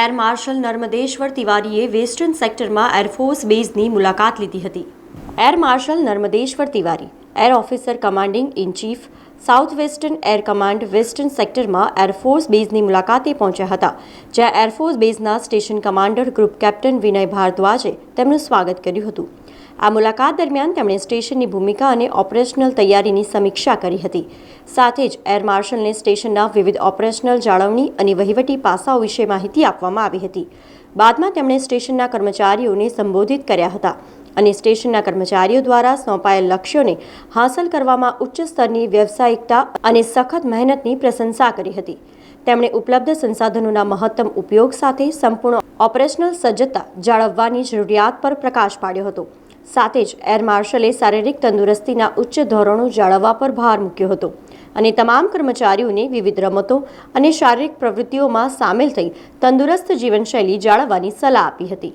Air marshal Narmadeshwar તિવારીએ western સેક્ટરમાં air force બેઝની મુલાકાત લીધી હતી. Air marshal Narmadeshwar Tiwari air officer commanding in chief south western air command western સેક્ટરમાં એરફોર્સ બેઝની મુલાકાતે પહોંચ્યા હતા, જ્યાં air force બેઝના station commander group captain Vinay ભારદ્વાજે તેમનું સ્વાગત કર્યું હતું. આ મુલાકાત દરમિયાન તેમણે સ્ટેશનની ભૂમિકા અને ઓપરેશનલ તૈયારીની સમીક્ષા કરી હતી. સાથે જ એર માર્શલને સ્ટેશનના વિવિધ ઓપરેશનલ જાળવણી અને વહીવટી પાસાઓ વિશે માહિતી આપવામાં આવી હતી. બાદમાં તેમણે સ્ટેશનના કર્મચારીઓને સંબોધિત કર્યા હતા. અને સ્ટેશનના કર્મચારીઓ દ્વારા સોંપાયેલ લક્ષ્યોને હાંસલ કરવામાં ઉચ્ચ સ્તરની વ્યવસાયિકતા અને સખત મહેનતની પ્રશંસા કરી હતી. તેમણે ઉપલબ્ધ સંસાધનોના મહત્તમ ઉપયોગ સાથે સંપૂર્ણ ઓપરેશનલ સજ્જતા જાળવવાની જરૂરિયાત પર પ્રકાશ પાડ્યો હતો. સાથે જ એર માર્શલે શારીરિક તંદુરસ્તીના ઉચ્ચ ધોરણો જાળવવા પર ભાર મૂક્યો હતો અને તમામ કર્મચારીઓને વિવિધ રમતો અને શારીરિક પ્રવૃત્તિઓમાં સામેલ થઈ તંદુરસ્ત જીવનશૈલી જાળવવાની સલાહ આપી હતી.